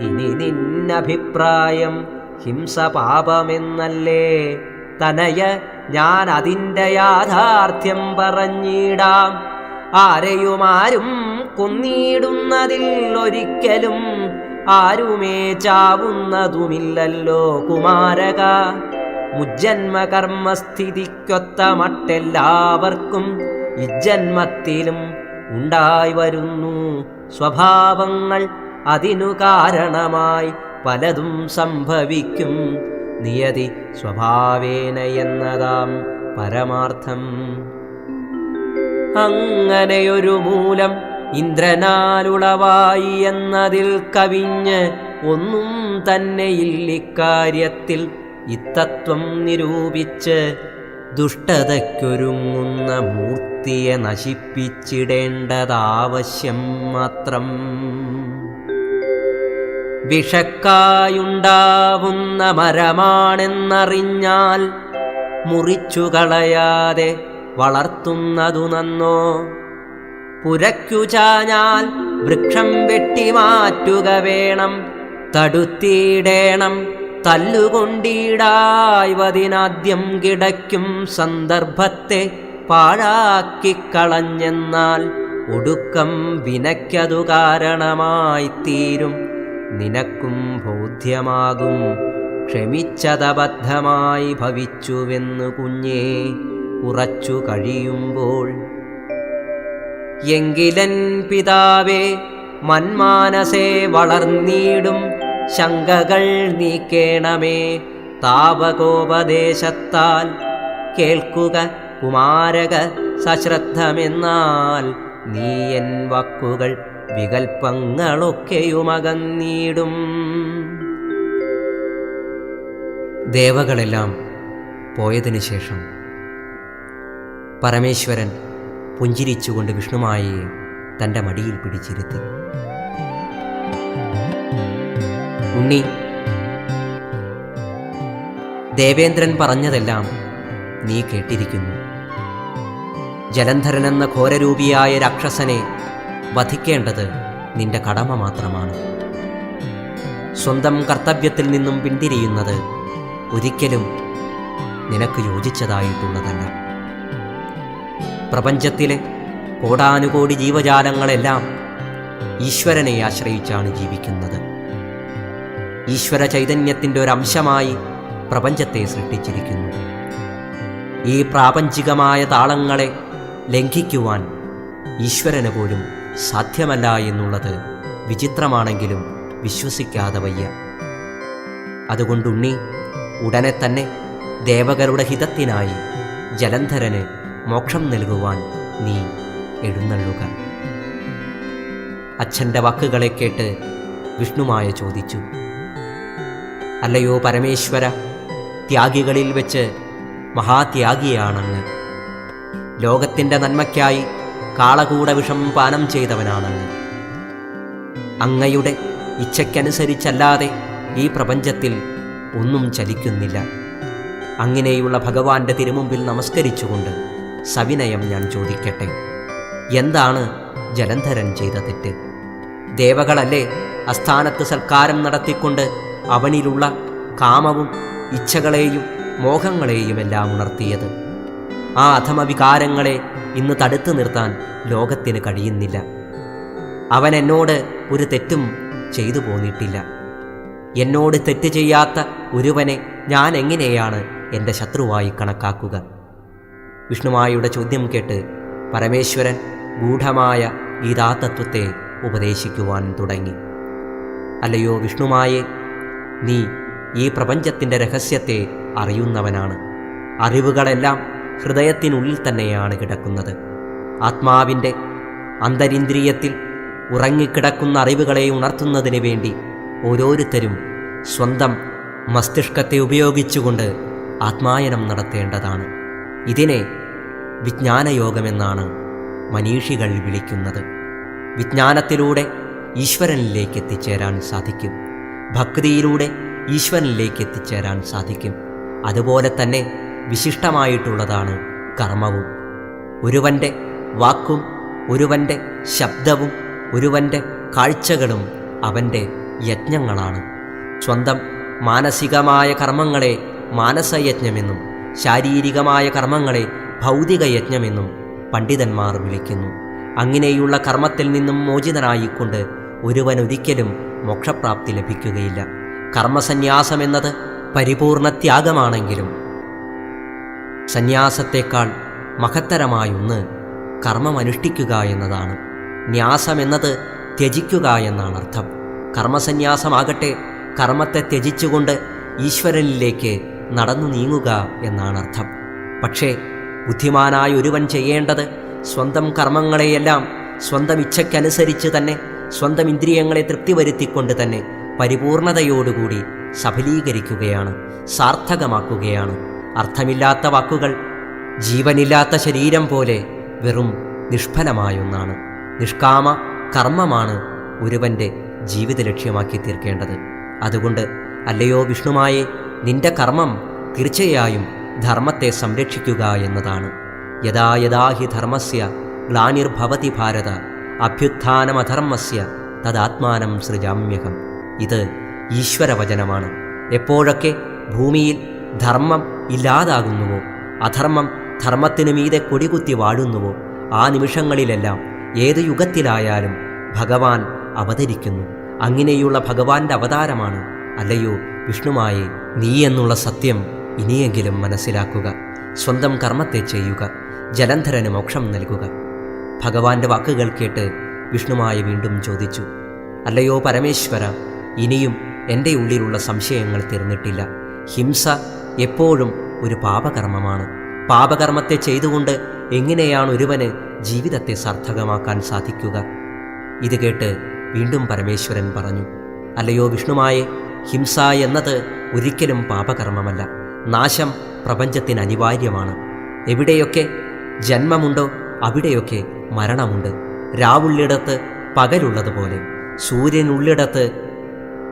ഇനി നിന്നഭിപ്രായം ഹിംസ പാപമെന്നല്ലേ തനയ ഞാൻ അതിന്റെ യാഥാർത്ഥ്യം പറഞ്ഞിടാം. ആരെയുമാരും കൊന്നിടുന്നതിൽ ഒരിക്കലും ആരുമേ ചാവുന്നതുമില്ലല്ലോ കുമാരക. മുജ്ജന്മകർമ്മസ്ഥിതിക്കൊത്ത മട്ടെല്ലാവർക്കും ഇജ്ജന്മത്തിലും ഉണ്ടായി വരുന്നു. സ്വഭാവങ്ങൾ അതിനു കാരണമായി പലതും സംഭവിക്കും. നിയതി സ്വഭാവേന എന്നതാം പരമാർത്ഥം. അങ്ങനെയൊരു മൂലം ഇന്ദ്രനാലുളവായി എന്നതിൽ കവിഞ്ഞ് ഒന്നും തന്നെയില്ലിക്കാര്യത്തിൽ ഇത്തത്വം നിരൂപിച്ച് ദുഷ്ടതയ്ക്കൊരുങ്ങുന്ന മൂർത്തിയെ നശിപ്പിച്ചിടേണ്ടതാവശ്യം മാത്രം. വിഷക്കായുണ്ടാവുന്ന മരമാണെന്നറിഞ്ഞാൽ മുറിച്ചു കളയാതെ വളർത്തുന്നതു നന്നോ? പുരയ്ക്കു ചാഞ്ഞാൽ വൃക്ഷം വെട്ടിമാറ്റുക വേണം. തടുത്തിടേണം. തല്ലുകൊണ്ടിടായ്വതിനാദ്യം കിടക്കും സന്ദർഭത്തെ പാഴാക്കിക്കളഞ്ഞെന്നാൽ ഒടുക്കം വിനയ്ക്കതു കാരണമായി തീരും നിനക്കും ബോധ്യമാകും. ക്ഷമിച്ചതബദ്ധമായി ഭവിച്ചുവെന്നു കുഞ്ഞേ കുറച്ചു കഴിയുമ്പോൾ. എങ്കിലൻ പിതാവേ മന്മാനസേ വളർന്നീടും. ശങ്കകൾ നീക്കേണമേ താപകോപദേശത്താൽ. കേൾക്കുക കുമാരക സശ്രദ്ധമെന്നാൽ നീ എൻ വാക്കുകൾ വികൽപ്പങ്ങളൊക്കെയുമകന്നീടും. ദേവകളെല്ലാം പോയതിനു ശേഷം പരമേശ്വരൻ പുഞ്ചിരിച്ചുകൊണ്ട് വിഷ്ണുമായി തന്റെ മടിയിൽ പിടിച്ചിരുത്തി. ഉണ്ണി ദേവേന്ദ്രൻ പറഞ്ഞതെല്ലാം നീ കേട്ടിരിക്കുന്നു. ജലന്ധരൻ എന്ന ഘോരരൂപിയായ രാക്ഷസനെ വധിക്കേണ്ടത് നിന്റെ കടമ മാത്രമാണ്. സ്വന്തം കർത്തവ്യത്തിൽ നിന്നും പിന്തിരിയുന്നത് ഒരിക്കലും നിനക്ക് യോജിച്ചതായിട്ടുള്ളതല്ല. പ്രപഞ്ചത്തിലെ കോടാനുകോടി ജീവജാലങ്ങളെല്ലാം ഈശ്വരനെ ആശ്രയിച്ചാണ് ജീവിക്കുന്നത്. ഈശ്വര ചൈതന്യത്തിന്റെ ഒരു അംശമായി പ്രപഞ്ചത്തെ സൃഷ്ടിച്ചിരിക്കുന്നു. ഈ പ്രാപഞ്ചികമായ താളങ്ങളെ ലംഘിക്കുവാൻ ഈശ്വരന് പോലും സാധ്യമല്ല എന്നുള്ളത് വിചിത്രമാണെങ്കിലും വിശ്വസിക്കാതെ വയ്യ. അതുകൊണ്ടുണ്ണി ഉടനെ തന്നെ ദേവകരുടെ ഹിതത്തിനായി ജലന്ധരന് മോക്ഷം നൽകുവാൻ നീ എഴുന്നള്ളുക. അച്ഛന്റെ വാക്കുകളെ കേട്ട് വിഷ്ണുമായ ചോദിച്ചു അല്ലയോ പരമേശ്വര ത്യാഗികളിൽ വെച്ച് മഹാത്യാഗിയാണങ്ങ് ലോകത്തിന്റെ നന്മയ്ക്കായി കാളകൂട വിഷം പാനം ചെയ്തവനാണങ്ങ് അങ്ങയുടെ ഇച്ഛയ്ക്കനുസരിച്ചല്ലാതെ ഈ പ്രപഞ്ചത്തിൽ ഒന്നും ചലിക്കുന്നില്ല. അങ്ങനെയുള്ള ഭഗവാന്റെ തിരുമുമ്പിൽ നമസ്കരിച്ചുകൊണ്ട് സവിനയം ഞാൻ ചോദിക്കട്ടെ. എന്താണ് ജലന്ധരൻ ചെയ്ത തെറ്റ്? ദേവകളല്ലേ അസ്ഥാനത്ത് സൽക്കാരം നടത്തിക്കൊണ്ട് അവനിലുള്ള കാമവും ഇച്ഛകളെയും മോഹങ്ങളെയുമെല്ലാം ഉണർത്തിയത്? ആ അധമവികാരങ്ങളെ ഇന്ന് തടുത്തു നിർത്താൻ ലോകത്തിന് കഴിയുന്നില്ല. അവൻ എന്നോട് ഒരു തെറ്റും ചെയ്തു പോന്നിട്ടില്ല. എന്നോട് തെറ്റ് ചെയ്യാത്ത ഒരുവനെ ഞാൻ എങ്ങനെയാണ് എന്റെ ശത്രുവായി കണക്കാക്കുക? വിഷ്ണുമായുടെ ചോദ്യം കേട്ട് പരമേശ്വരൻ ഗൂഢമായ ഗീതാതത്വത്തെ ഉപദേശിക്കുവാൻ തുടങ്ങി. അല്ലയോ വിഷ്ണുമായെ നീ ഈ പ്രപഞ്ചത്തിന്റെ രഹസ്യത്തെ അറിയുന്നവനാണ്. അറിവുകളെല്ലാം ഹൃദയത്തിനുള്ളിൽ തന്നെയാണ് കിടക്കുന്നത്. ആത്മാവിന്റെ അന്തരിന്ദ്രിയത്തിൽ ഉറങ്ങിക്കിടക്കുന്ന അറിവുകളെ ഉണർത്തുന്നതിന് വേണ്ടി ഓരോരുത്തരും സ്വന്തം മസ്തിഷ്കത്തെ ഉപയോഗിച്ചുകൊണ്ട് ആത്മായനം നടത്തേണ്ടതാണ്. ഇതിനെ വിജ്ഞാനയോഗമെന്നാണ് മനീഷികൾ വിളിക്കുന്നത്. വിജ്ഞാനത്തിലൂടെ ഈശ്വരനിലേക്ക് എത്തിച്ചേരാൻ സാധിക്കും. ഭക്തിയിലൂടെ ഈശ്വരനിലേക്ക് എത്തിച്ചേരാൻ സാധിക്കും. അതുപോലെ തന്നെ വിശിഷ്ടമായിട്ടുള്ളതാണ് കർമ്മവും. ഒരുവന്റെ വാക്കും ഒരുവന്റെ ശബ്ദവും ഒരുവന്റെ കാഴ്ചകളും അവന്റെ യജ്ഞങ്ങളാണ്. സ്വന്തം മാനസികമായ കർമ്മങ്ങളെ മാനസയജ്ഞമെന്നും ശാരീരികമായ കർമ്മങ്ങളെ ഭൗതിക യജ്ഞമെന്നും പണ്ഡിതന്മാർ വിളിക്കുന്നു. അങ്ങനെയുള്ള കർമ്മത്തിൽ നിന്നും മോചിതനായിക്കൊണ്ട് ഒരുവൻ ഒരിക്കലും മോക്ഷപ്രാപ്തി ലഭിക്കുകയില്ല. കർമ്മസന്യാസമെന്നത് പരിപൂർണ ത്യാഗമാണെങ്കിലും സന്യാസത്തേക്കാൾ മഹത്തരമായൊന്ന് കർമ്മമനുഷ്ഠിക്കുക എന്നതാണ്. ന്യാസമെന്നത് ത്യജിക്കുക എന്നാണ് അർത്ഥം കർമ്മസന്യാസമാകട്ടെ കർമ്മത്തെ ത്യജിച്ചുകൊണ്ട് ഈശ്വരനിലേക്ക് നടന്നു നീങ്ങുക എന്നാണ് അർത്ഥം പക്ഷേ ബുദ്ധിമാനായ ഒരുവൻ ചെയ്യേണ്ടത് സ്വന്തം കർമ്മങ്ങളെയെല്ലാം സ്വന്തം ഇച്ഛയ്ക്കനുസരിച്ച് തന്നെ സ്വന്തം ഇന്ദ്രിയങ്ങളെ തൃപ്തി വരുത്തിക്കൊണ്ട് തന്നെ പരിപൂർണതയോടുകൂടി സഫലീകരിക്കുകയാണ് സാർത്ഥകമാക്കുകയാണ്. അർത്ഥമില്ലാത്ത വാക്കുകൾ ജീവനില്ലാത്ത ശരീരം പോലെ വെറും നിഷ്ഫലമായൊന്നാണ്. നിഷ്കാമ കർമ്മമാണ് ഒരുവന്റെ ജീവിത ലക്ഷ്യമാക്കി തീർക്കേണ്ടത്. അതുകൊണ്ട് അല്ലയോ വിഷ്ണുമായെ നിന്റെ കർമ്മം തീർച്ചയായും ധർമ്മത്തെ സംരക്ഷിക്കുക എന്നതാണ്. യഥാ യഥാ ഹി ധർമ്മസ്യ ഗ്ലാനിർഭവതി ഭാരത അഭ്യുത്ഥാനമധർമ്മസ്യ തദാത്മാനം സൃജാമ്യകം ഇത് ഈശ്വരവചനമാണ്. എപ്പോഴൊക്കെ ഭൂമിയിൽ ധർമ്മം ഇല്ലാതാകുന്നുവോ? അധർമ്മം ധർമ്മത്തിനു മീതെ കൊടികുത്തി വാഴുന്നുവോ ആ നിമിഷങ്ങളിലെല്ലാം ഏത് യുഗത്തിലായാലും ഭഗവാൻ അവതരിക്കുന്നു. അങ്ങനെയുള്ള ഭഗവാന്റെ അവതാരമാണ് അല്ലയോ വിഷ്ണുമായെ നീ എന്നുള്ള സത്യം ഇനിയെങ്കിലും മനസ്സിലാക്കുക. സ്വന്തം കർമ്മത്തെ ചെയ്യുക. ജലന്ധരന് മോക്ഷം നൽകുക. ഭഗവാന്റെ വാക്കുകൾ കേട്ട് വിഷ്ണുമായ വീണ്ടും ചോദിച്ചു അല്ലയോ പരമേശ്വര ഇനിയും എന്റെ ഉള്ളിലുള്ള സംശയങ്ങൾ തീർന്നിട്ടില്ല. ഹിംസ എപ്പോഴും ഒരു പാപകർമ്മമാണ്. പാപകർമ്മത്തെ ചെയ്തുകൊണ്ട് എങ്ങനെയാണ് ഒരുവന് ജീവിതത്തെ സാർത്ഥകമാക്കാൻ സാധിക്കുക? ഇത് കേട്ട് വീണ്ടും പരമേശ്വരൻ പറഞ്ഞു അല്ലയോ വിഷ്ണുമായെ ഹിംസ എന്നത് ഒരിക്കലും പാപകർമ്മമല്ല. നാശം പ്രപഞ്ചത്തിന് അനിവാര്യമാണ്. എവിടെയൊക്കെ ജന്മമുണ്ടോ അവിടെയൊക്കെ മരണമുണ്ട്. രാവുള്ളിടത്ത് പകലുള്ളതുപോലെ സൂര്യനുള്ളിടത്ത്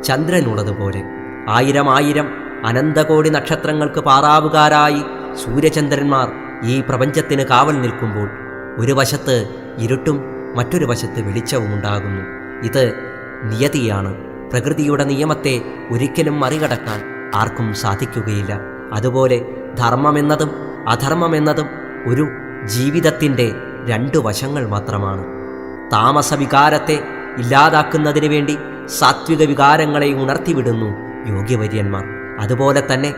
ചന്ദ്രനുള്ളതുപോലെ ആയിരം ആയിരം അനന്തകോടി നക്ഷത്രങ്ങൾക്ക് പാറാവുകാരായി സൂര്യചന്ദ്രന്മാർ ഈ പ്രപഞ്ചത്തിന് കാവൽ നിൽക്കുമ്പോൾ ഒരു വശത്ത് ഇരുട്ടും മറ്റൊരു വശത്ത് വെളിച്ചവും ഉണ്ടാകുന്നു. ഇത് നിയതിയാണ്. പ്രകൃതിയുടെ നിയമത്തെ ഒരിക്കലും മറികടക്കാൻ ആർക്കും സാധിക്കുകയില്ല. അതുപോലെ ധർമ്മമെന്നതും അധർമ്മമെന്നതും ഒരു ജീവിതത്തിന്റെ രണ്ടു വശങ്ങൾ മാത്രമാണ്. താമസ വികാരത്തെ ഇല്ലാതാക്കുന്നതിന് വേണ്ടി സാത്വിക വികാരങ്ങളെ ഉണർത്തിവിടുന്നു യോഗ്യവര്യന്മാർ അതുപോലെ തന്നെ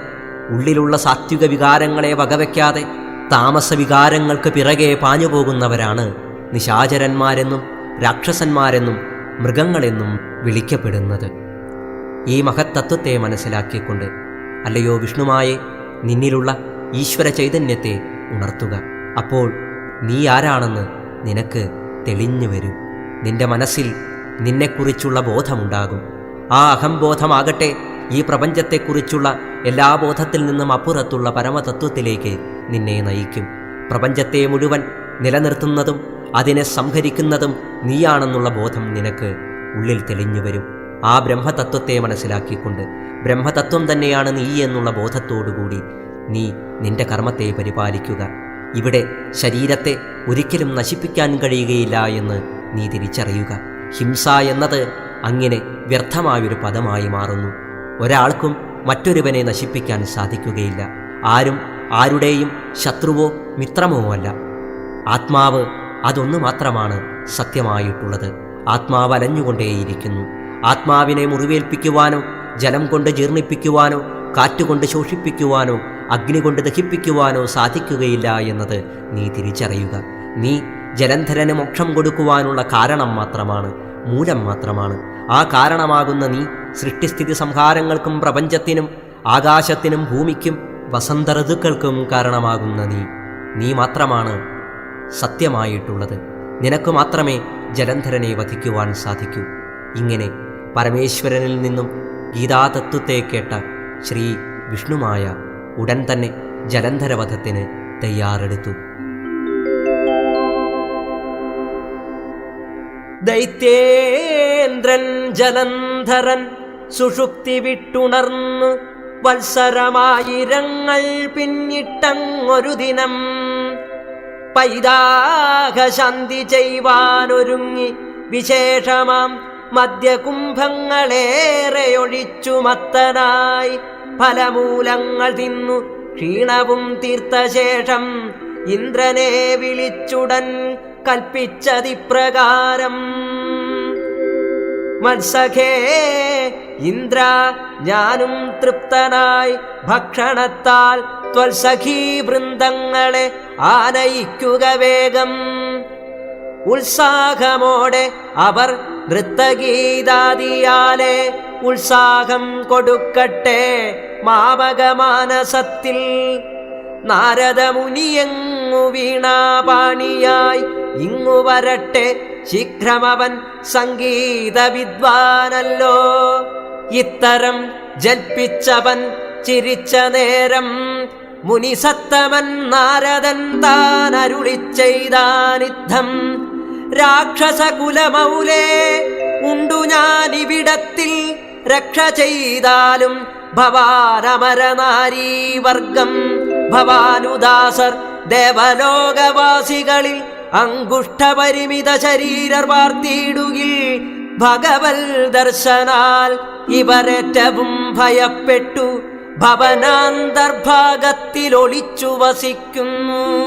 ഉള്ളിലുള്ള സാത്വിക വികാരങ്ങളെ വകവയ്ക്കാതെ താമസ വികാരങ്ങൾക്ക് പിറകെ പാഞ്ഞുപോകുന്നവരാണ് നിശാചരന്മാരെന്നും രാക്ഷസന്മാരെന്നും മൃഗങ്ങളെന്നും വിളിക്കപ്പെടുന്നത്. ഈ മഹത്തത്വത്തെ മനസ്സിലാക്കിക്കൊണ്ട് അല്ലയോ വിഷ്ണുമായെ നിന്നിലുള്ള ഈശ്വര ചൈതന്യത്തെ ഉണർത്തുക. അപ്പോൾ നീ ആരാണെന്ന് നിനക്ക് തെളിഞ്ഞു വരും. നിന്റെ മനസ്സിൽ നിന്നെക്കുറിച്ചുള്ള ബോധമുണ്ടാകും. ആ അഹംബോധമാകട്ടെ ഈ പ്രപഞ്ചത്തെക്കുറിച്ചുള്ള എല്ലാ ബോധത്തിൽ നിന്നും അപ്പുറത്തുള്ള പരമതത്വത്തിലേക്ക് നിന്നെ നയിക്കും. പ്രപഞ്ചത്തെ മുഴുവൻ നിലനിർത്തുന്നതും അതിനെ സംഹരിക്കുന്നതും നീയാണെന്നുള്ള ബോധം നിനക്ക് ഉള്ളിൽ തെളിഞ്ഞു വരും. ആ ബ്രഹ്മതത്വത്തെ മനസ്സിലാക്കിക്കൊണ്ട് ബ്രഹ്മതത്വം തന്നെയാണ് നീ എന്നുള്ള ബോധത്തോടുകൂടി നീ നിന്റെ കർമ്മത്തെ പരിപാലിക്കുക. ഇവിടെ ശരീരത്തെ ഒരിക്കലും നശിപ്പിക്കാൻ കഴിയുകയില്ല എന്ന് നീ തിരിച്ചറിയുക. ഹിംസ എന്നത് അങ്ങനെ വ്യർത്ഥമായൊരു പദമായി മാറുന്നു. ഒരാൾക്കും മറ്റൊരുവനെ നശിപ്പിക്കാൻ സാധിക്കുകയില്ല. ആരും ആരുടെയും ശത്രുവോ മിത്രമോ അല്ല. ആത്മാവ് അതൊന്നു മാത്രമാണ് സത്യമായിട്ടുള്ളത്. ആത്മാവ് അലഞ്ഞുകൊണ്ടേയിരിക്കുന്നു. ആത്മാവിനെ മുറിവേൽപ്പിക്കുവാനോ ജലം കൊണ്ട് ജീർണിപ്പിക്കുവാനോ കാറ്റുകൊണ്ട് ശോഷിപ്പിക്കുവാനോ അഗ്നി കൊണ്ട് ദഹിപ്പിക്കുവാനോ സാധിക്കുകയില്ല എന്നത് നീ തിരിച്ചറിയുക. നീ ജലന്ധരന് മോക്ഷം കൊടുക്കുവാനുള്ള കാരണം മാത്രമാണ് മൂലം മാത്രമാണ്. ആ കാരണമാകുന്ന നീ സൃഷ്ടിസ്ഥിതി സംഹാരങ്ങൾക്കും പ്രപഞ്ചത്തിനും ആകാശത്തിനും ഭൂമിക്കും വസന്ത ഋതുക്കൾക്കും കാരണമാകുന്ന നീ. നീ മാത്രമാണ് സത്യമായിട്ടുള്ളത്. നിനക്ക് മാത്രമേ ജലന്ധരനെ വധിക്കുവാൻ സാധിക്കൂ. ഇങ്ങനെ പരമേശ്വരനിൽ നിന്നും ഗീതാതത്വത്തെ കേട്ട ശ്രീ വിഷ്ണുമായ ഉടൻ തന്നെ ജലന്ധരവധത്തിന് തയ്യാറെടുത്തു. ദൈത്യേന്ദ്രൻ ജലന്ധരൻ സുഷുപ്തി വിട്ടുണർന്നു വത്സരമായിരങ്ങൾ പിന്നിട്ടങ്ങൊരു ദിനം. പൈതാകശാന്തി ചെയ്യുവാനൊരുങ്ങി വിശേഷമാം മദ്യകുംഭങ്ങളേറെ ഒഴിച്ചു മത്തനായി ഫലമൂലങ്ങൾ തിന്നു ക്ഷീണവും തീർത്ത ശേഷം ഇന്ദ്രനെ വിളിച്ചുടൻ കൽപ്പിച്ചതിപ്രകാരം. മത്സഖേ ഇന്ദ്ര ഞാനും തൃപ്തനായി ഭക്ഷണത്താൽ ത്വൽസഖീ വൃന്ദങ്ങളെ ആനയിക്കുക വേഗം. ഉത്സാഹമോടെ അവർ നൃത്തഗീതാദിയാലെ ഉത്സാഹം കൊടുക്കട്ടെ മാമകമാനസത്തിൽ. നാരദമുനിയെങ്ങു വീണാപാണിയായി ഇങ്ങു വരട്ടെ ശീഘ്രമവൻ സംഗീത വിദ്വാനല്ലോ ഇത്തരം ജൽപ്പിച്ചവൻ ചിരിച്ച നേരം മുനിസത്തമൻ നാരദൻ താൻ അരുളി ചെയ്താനിദ്ധം. രാക്ഷസകുലമൗലേ ഉണ്ടു ഞാനിവിടത്തിൽ രക്ഷ ചെയ്താലും ഭവാനമരനാരീ വർഗം ഭവാനുദാസർ ദേവലോകവാസികളിൽ അങ്കുഷ്ടപരിമിത ശരീരർ വാർത്തിയിടുകിൽ ഭഗവൽ ദർശനാൽ ഇവരേറ്റവും ഭയപ്പെട്ടു. ഭവനാന്തർഭാഗത്തിൽ ഒളിച്ചു വസിക്കുന്നു.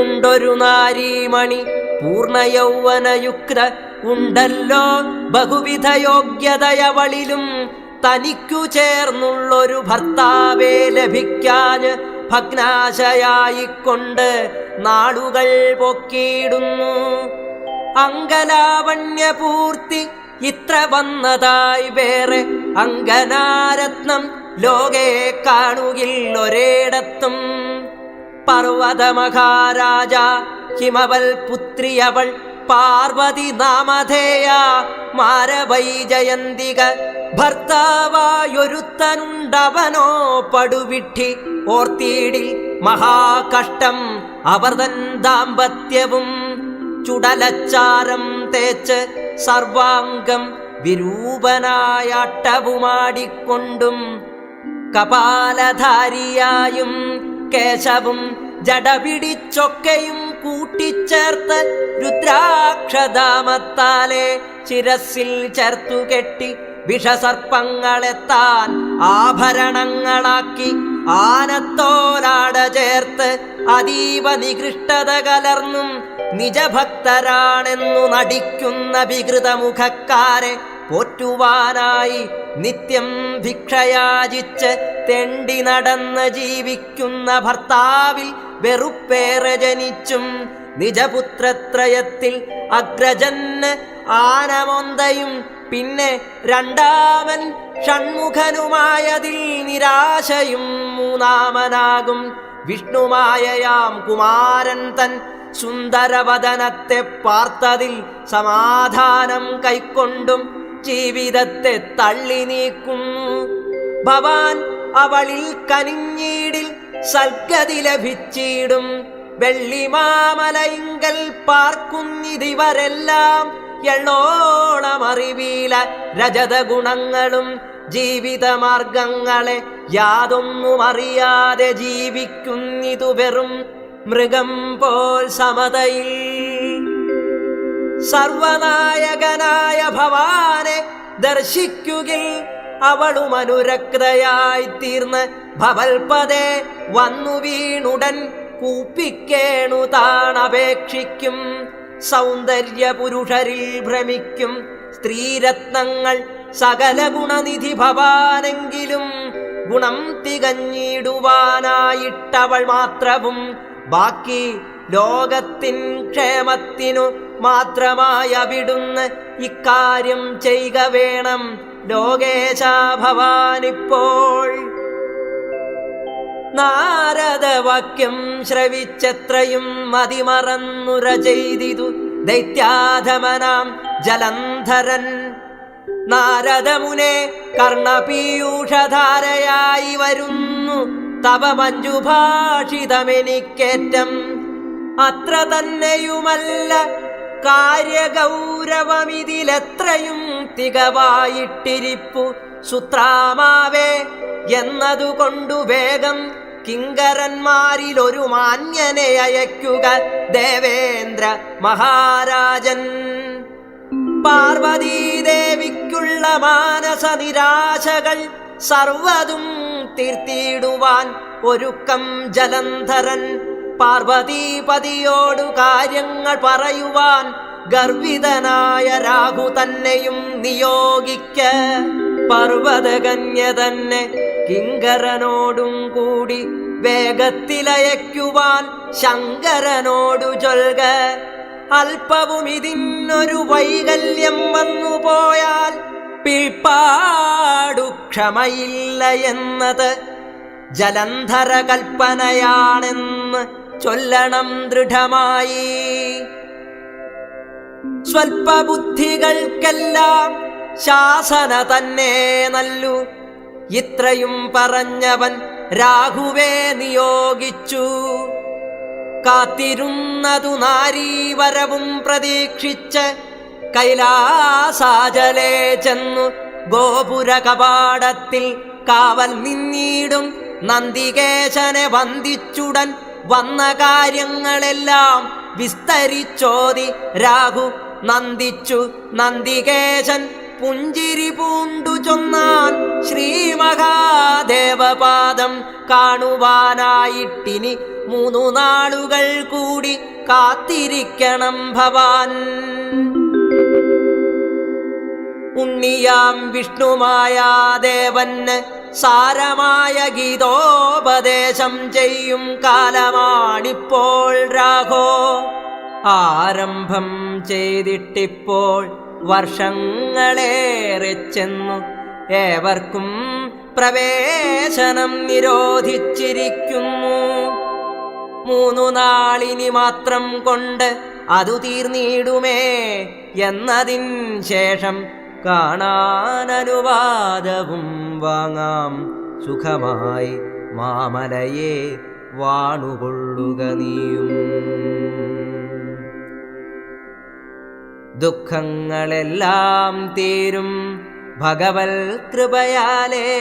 ഉണ്ടൊരു നാരീമണി പൂർണ യൗവനയുക്ത ഉണ്ടല്ലോ. ബഹുവിധ യോഗ്യതയവളിലും തനിക്കു ചേർന്നുള്ളൊരു ഭർത്താവേ ലഭിക്കാന് ഭഗ്നാശയായിക്കൊണ്ട് നാളുകൾ പൊക്കിയിടുന്നു. അങ്കലാവണ്യപൂർത്തി ഇത്ര വന്നതായി വേറെ അങ്കനാരത്നം ലോകെ കാണുകിൽ ഒരേടത്തും പർവത മഹാരാജ ഹിമവൽ പുത്രിയവൾ പാർവതി നാമധേയ മാരവൈ ജയന്തിക ഭർത്താവായൊരുത്തനുണ്ടവനോ പടുവിട്ടി ഓർത്തിയിടി മഹാകഷ്ടം അവർ തൻ ദാമ്പത്യവും ചുടലച്ചാരം തേച്ച് സർവാംഗം വിരൂപനായാട്ടവുമാടിക്കൊണ്ടും കപാലധാരിയായും കേശവും ജടപിടിച്ചൊക്കെയും കൂട്ടിച്ചേർത്ത് രുദ്രാക്ഷതാമത്താലെ ശിരസിൽ ചേർത്തു കെട്ടി വിഷസർപ്പങ്ങളെത്താൻ ആഭരണങ്ങളാക്കി ആനത്തോലാട ചേർത്ത് അതീവ നികൃഷ്ടത കലർന്നും നിജഭക്തരാണെന്നു നടിക്കുന്ന വികൃതമുഖക്കാരെ പോറ്റുവാനായി നിത്യം ഭിക്ഷയാചിച്ച് തെണ്ടി നടന്ന് ജീവിക്കുന്ന ഭർത്താവിൽ വെറുപ്പേറെ ജനിച്ചും നിജപുത്രത്രയത്തിൽ അഗ്രജന് ആനമൊന്തയും പിന്നെ രണ്ടാമൻ ഷൺമുഖനുമായതിൽ നിരാശയും മൂന്നാമനാകും വിഷ്ണുമായയാം കുമാരൻ തൻ സുന്ദരവദനത്തെ പാർത്തതിൽ സമാധാനം കൈക്കൊണ്ടും ജീവിതത്തെ തള്ളി നീക്കും. ഭവാൻ അവളിൽ കനിഞ്ഞീടിൽ സൽഗതി ലഭിച്ചിടും. വെള്ളിമാമലയിങ്കൽ പാർക്കുന്നിതിവരെല്ലാം എള്ളോളമറിവീല രജത ഗുണങ്ങളും ജീവിതമാർഗങ്ങളെ യാതൊന്നും അറിയാതെ ജീവിക്കുന്നിതു വെറും മൃഗം പോൽ സമതയിൽ. സർവനായകനായ ഭവാനെ ദർശിക്കുകിൽ അവളും അനുരക്തയായി തീർന്ന് ഭവൽപദേ വന്നു വീണുടൻ കൂപ്പിക്കേണു താണപേക്ഷിക്കും. സൗന്ദര്യ പുരുഷരിൽ ഭ്രമിക്കും. സ്ത്രീരത്നങ്ങൾ സകല ഗുണനിധി ഭവാനെങ്കിലും ഗുണം തികഞ്ഞിടുവാനായിട്ടവൾ മാത്രവും. ബാക്കി ലോകത്തിൻ ക്ഷേമത്തിനു മാത്രമായി അവിടുന്ന് ഇക്കാര്യം ചെയ്യുക വേണം. ലോകേശ ഭവാനിപ്പോൾ. നാരദവാക്യം ശ്രവിച്ചത്രയും മതിമറന്നുര ചെയ്തിതു ദൈത്യാധമനാം ജലന്ധരൻ. നാരദമുനെ കർണപീയൂഷധാരയായി വരുന്നു. തവ മഞ്ജുഭാഷിതമെനിക്കേറ്റം അത്ര തന്നെയുമല്ല കാര്യഗൗരവമിതിലെത്രയും തികവായിട്ടിരിപ്പു. സുത്രാമാവേ എന്നതുകൊണ്ടു വേഗം കിങ്കരന്മാരിൽ ഒരു മാന്യനെ അയക്കുക ദേവേന്ദ്ര മഹാരാജൻ. പാർവതീദേവിക്കുള്ള മാനസ നിരാശകൾ സർവതും തീർത്തിയിടുവാൻ ഒരുക്കം ജലന്ധരൻ പാർവതീപതിയോടു കാര്യങ്ങൾ പറയുവാൻ ഗർവിതനായ രാഹു തന്നെയും നിയോഗിക്ക. പർവതകന്യ തന്നെ കിങ്കരനോടും കൂടി വേഗത്തിലയക്കുവാൻ ശങ്കരനോടു ചൊൽക. അല്പവും ഇതിനൊരു വൈകല്യം വന്നു പോയാൽ പിൽപ്പാടു ക്ഷമയില്ല എന്നത് ജലന്ധര കൽപ്പനയാണെന്ന് ചൊല്ലണം ദൃഢമായി. സ്വൽപബുദ്ധികൾക്കെല്ലാം ശാസന തന്നെ നല്ലു. ഇത്രയും പറഞ്ഞവൻ രാഘുവേ നിയോഗിച്ചു. കാത്തിരുന്നതു നാരീവരവും പ്രതീക്ഷിച്ച് കൈലാസാചലേ ചെന്നു. ഗോപുര കപാടത്തിൽ കാവൽ നിന്നീടും നന്ദികേശനെ വന്ദിച്ചുടൻ വന്ന കാര്യങ്ങളെല്ലാം വിസ്തരിച്ചോതി രാഘു നന്ദിച്ചു. നന്ദികേശൻ പുഞ്ചിരി പൂണ്ടു ചൊന്നാൻ ശ്രീമഹാദേവപാദം കാണുവാനായിട്ടിനി മൂന്നു നാളുകൾ കൂടി കാത്തിരിക്കണം ഭവാൻ. ഉണ്ണിയാം വിഷ്ണുമായ ദേവന് സാരമായ ഗീതോപദേശം ചെയ്യും കാലമാണിപ്പോൾ രാഘോ. ആരംഭം ചെയ്തിട്ടിപ്പോൾ വർഷങ്ങളേറെ ചെന്നു. ഏവർക്കും പ്രവേശനം നിരോധിച്ചിരിക്കുന്നു. മൂന്നു നാളിനി മാത്രം കൊണ്ട് അതു തീർന്നിടുമേ എന്നതിൻ ശേഷം കാണാൻ അനുവാദവും വാങ്ങാം. സുഖമായി മാമലയെ വാണുകൊള്ളുക നീയും. ദുഃഖങ്ങളെല്ലാം തീരും ഭഗവൽ കൃപയാലേ.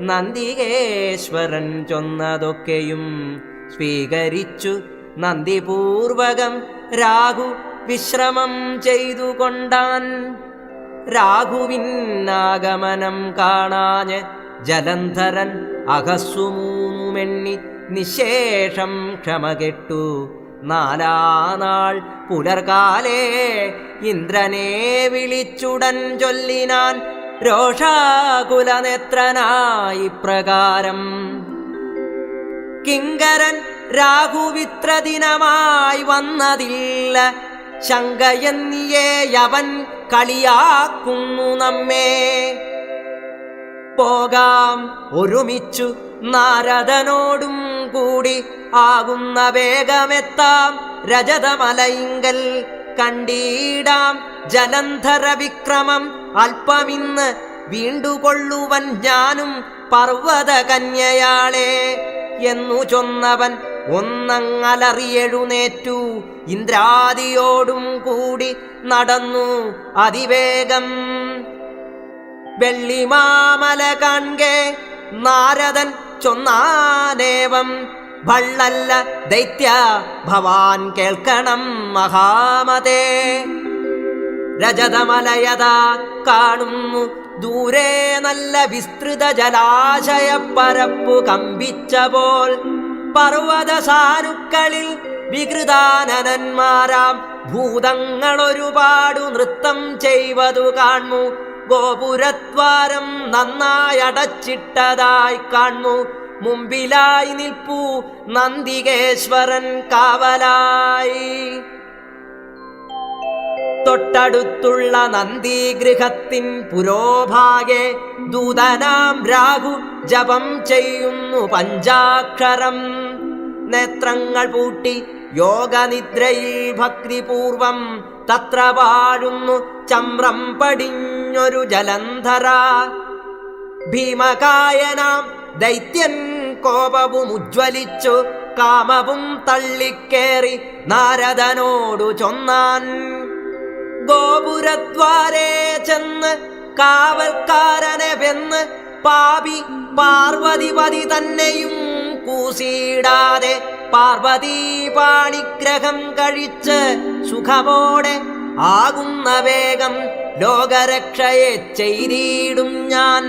നന്ദികേശ്വരൻ ചൊന്നതൊക്കെയും സ്വീകരിച്ചു നന്ദിപൂർവകം രാഹു വിശ്രമം ചെയ്തുകൊണ്ടാൻ രാഘുവിന്നാഗമനം കാണാഞ്ഞ് ജലന്ധരൻ അകസ്സുമൂന്നുമെണ്ണി നിശേഷം ക്ഷമ കെട്ടു നാലാനാൾ പുലർകാലേ ഇന്ദ്രനെ വിളിച്ചുടൻ ചൊല്ലിനാൻ രോഷാകുലനേത്രനായി പ്രകാരം. കിങ്കരൻ രാഘുവിത്ര ദിനമായി വന്നതില്ല. ശങ്കയെന്നിയേ അവൻ കളിയാക്കുന്നു നമ്മെ. പോകാം ഒരുമിച്ചു നാരദനോടും കൂടി ആകുന്ന വേഗമെത്താം. രജതമലയിങ്കൽ കണ്ടീടാം ജലന്ധര വിക്രമം. അല്പമിന്ന് വീണ്ടുകൊള്ളുവൻ ഞാനും പർവത കന്യയാളെ എന്നു ചൊന്നവൻ ഒന്നങ്ങലറിയെഴുന്നേറ്റു. ഇന്ദ്രാദിയോടും കൂടി നടന്നു അതിവേഗം. വെള്ളിമാമല കാൺകെ നാരദൻ ചൊന്നാനേവം. ഭള്ളല്ല ദൈത്യ ഭവാൻ കേൾക്കണം മഹാമതേ. രജതമലയതാ കാണുന്നു. ദൂരെ നല്ല വിസ്തൃത ജലാശയപ്പരപ്പു കമ്പിച്ച പോൽ പർവത സാനുക്കളിൽ വികൃതാനന്മാരാം. ഭൂതങ്ങൾ ഒരുപാടു നൃത്തം ചെയ്വതു കാണു ഗോപുരദ്വാരം നന്നായി അടച്ചിട്ടതായി കാണു മുമ്പിലായി നിൽപ്പൂ നന്ദികേശ്വരൻ കാവലായി. തൊട്ടടുത്തുള്ള നന്ദിഗൃഹത്തിൻ പുരോഭാഗെ ദൂതനാം രാഘു ജപം ചെയ്യുന്നു പഞ്ചാക്ഷരം. നേത്രങ്ങൾ പൂട്ടി യോഗനിദ്രയിൽ ഭക്തിപൂർവം തത്ര വാഴുന്നു ചമ്രം പടിഞ്ഞൊരു ജലന്ധര. ഭീമകായനാം ദൈത്യൻ കോപവും ഉജ്വലിച്ചു കാമവും തള്ളിക്കേറി നാരദനോടു ചൊന്നാൻ. ഗോപുരദ്വാരേ ചെന്ന് കാവൽക്കാരനെ വെന്ന് പാപി പാർവതിപതി തന്നെയും കൂസിടാതെ പാർവതി പാണിഗ്രഹം കഴിച്ച് സുഖമോടെ ആകുന്ന വേഗം ലോകരക്ഷയെ ചെയ്തിടും ഞാൻ.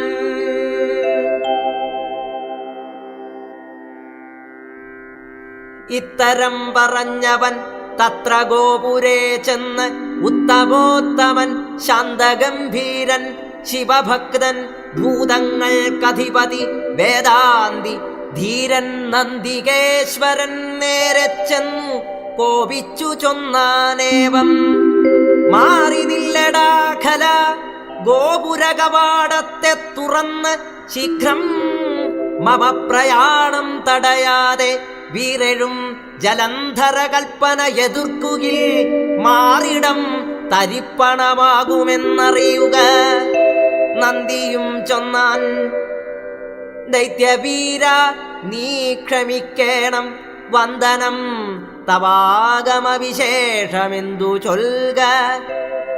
ഇത്തരം പറഞ്ഞവൻ തത്ര ഗോപുരേ ചെന്ന് ഉത്തമോത്തമൻ ശാന്തഗംഭീരൻ ശിവഭക്തൻ ഭൂതങ്ങൾക്കധിപതി വേദാന്തി ധീരൻ നന്ദികേശ്വരൻ നേരെ ചെന്നു കോപിച്ചു ചൊന്നാനേവം. മാറി നില്ലടാഖല ഗോപുര കവാടത്തെ തുറന്ന് ശീഘ്രം മമ പ്രയാണം തടയാതെ വീരഴും ജലന്ധര കൽപ്പന എതിർക്കുകിൽ മാറിടം തരിപ്പണമാകുമെന്നറിയുക. നന്ദിയും ചൊന്നാൻ ദൈത്യവീര നീ ക്ഷമിക്കേണം. വന്ദനം തവാഗമവിശേഷമെന്തു ചൊൽക?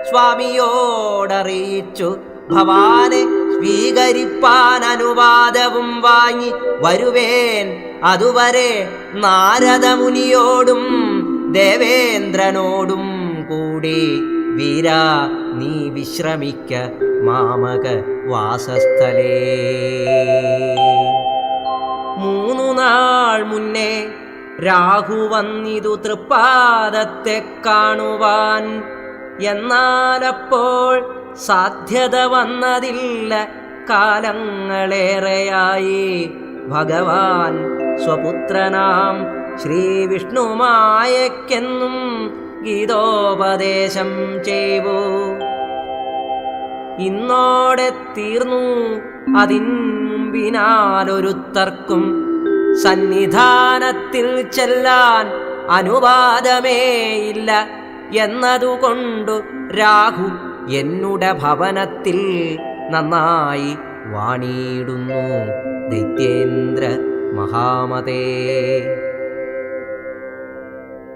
സ്വാമിയോടറിയിച്ചു ഭവാനെ സ്വീകരിപ്പാൻ അനുവാദവും വാങ്ങി വരുവേൻ. അതുവരെ നാരദമുനിയോടും ദേവേന്ദ്രനോടും കൂടി വീരാ നീ വിശ്രമിക്ക മാമക വാസസ്ഥലേ. മൂന്നു നാൾ മുന്നേ രാഹു വന്നിതു തൃപ്പാദത്തെ കാണുവാൻ. എന്നാലപ്പോൾ സാധ്യത വന്നതില്ല കാലങ്ങളേറെയായി. ഭഗവാൻ സ്വപുത്രനാം ശ്രീവിഷ്ണുമായക്കെന്നും ഗീതോപദേശം ചെയ്തു. ഇന്നോടെ തീർന്നു അതിൻ സന്നിധാനത്തിൽ ചെല്ലാൻ അനുവാദമേയില്ല എന്നതുകൊണ്ടു രാഹു എന്നുടെ ഭവനത്തിൽ നന്നായി വാണിയിടുന്നു ദൈത്യേന്ദ്ര മഹാമതേ.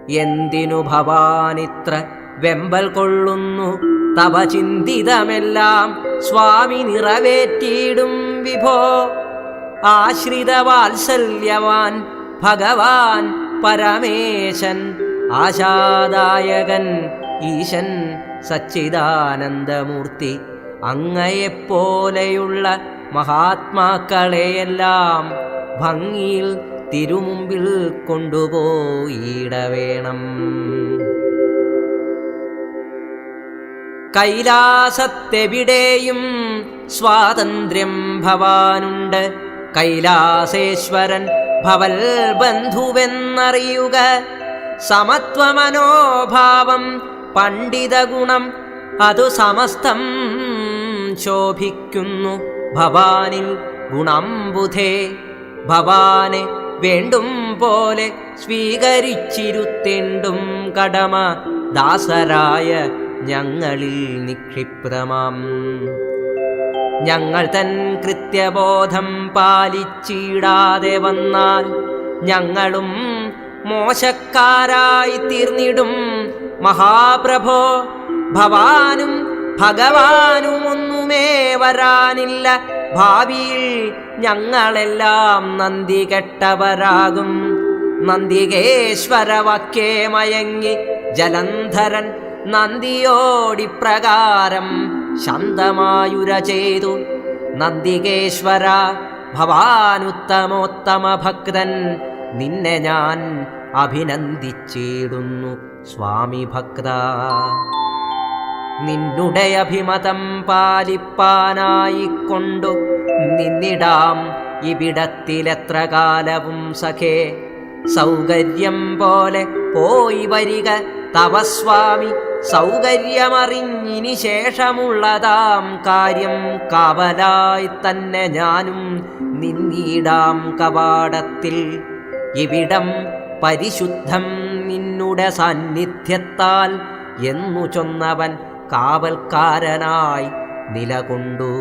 എന്തിനു ഭവാനിത്ര വെമ്പൽ കൊള്ളുന്നു? തവ ചിന്തിതമെല്ലാം സ്വാമി നിറവേറ്റിയിടും വിഭോ. ആശ്രിത വാത്സല്യവാൻ ഭഗവാൻ പരമേശൻ ആശാദായകൻ ഈശൻ സച്ചിദാനന്ദമൂർത്തി. അങ്ങയെപ്പോലെയുള്ള മഹാത്മാക്കളെയെല്ലാം ഭംഗിയിൽ തിരുമുമ്പിൽ കൊണ്ടുപോയിടവേണം. കൈലാസത്തെവിടെയും സ്വാതന്ത്ര്യം ഭവാനുണ്ട്. കൈലാസേശ്വരൻ ഭവൽ ബന്ധുവെന്നറിയുക സമത്വമനോഭാവം പണ്ഡിത ഗുണം അതു സമസ്തം ശോഭിക്കുന്നു. ഭവാനിൽ ഗുണം ബുധേ. ഭവാനെ വേണ്ടും പോലെ സ്വീകരിച്ചിരുത്തേണ്ടും കടമ ദാസരായ ഞങ്ങളിൽ നിക്ഷിപ്തമാം. ഞങ്ങൾ തൻ കൃത്യബോധം പാലിച്ചിടാതെ വന്നാൽ ഞങ്ങളും മോശക്കാരായി തീർന്നിടും. മഹാപ്രഭോ ഭവാനും ഭഗവാനും ഒന്നുമേ വരാനില്ല. ഭാവിയിൽ ഞങ്ങളെല്ലാം നന്ദി കെട്ടവരാകും നന്ദികേശ്വരവാക്യേ മയങ്ങി ജലന്ധരൻ നന്ദിയോടിപ്രകാരം ശാന്തമായുര ചെയ്തു. നന്ദികേശ്വര ഭവാനുത്തമോത്തമ ഭക്തൻ നിന്നെ ഞാൻ അഭിനന്ദിച്ചിടുന്നു സ്വാമി ഭക്ത. നിന്നുടെ അഭിമതം പാലിപ്പാനായിക്കൊണ്ടു നിന്നിടാം ഇവിടത്തിലെത്ര കാലവും സഖേ. സൗകര്യം പോലെ പോയി വരിക തവസ്വാമി സൗകര്യമറിഞ്ഞിനി ശേഷമുള്ളതാം കാര്യം കാവലായി തന്നെ ഞാനും നിന്നിടാം കവാടത്തിൽ. ഇവിടം പരിശുദ്ധം നിന്നുടെ സാന്നിധ്യത്താൽ എന്നു ചൊന്നവൻ കാവൽക്കാരനായി നിലകൊണ്ടു.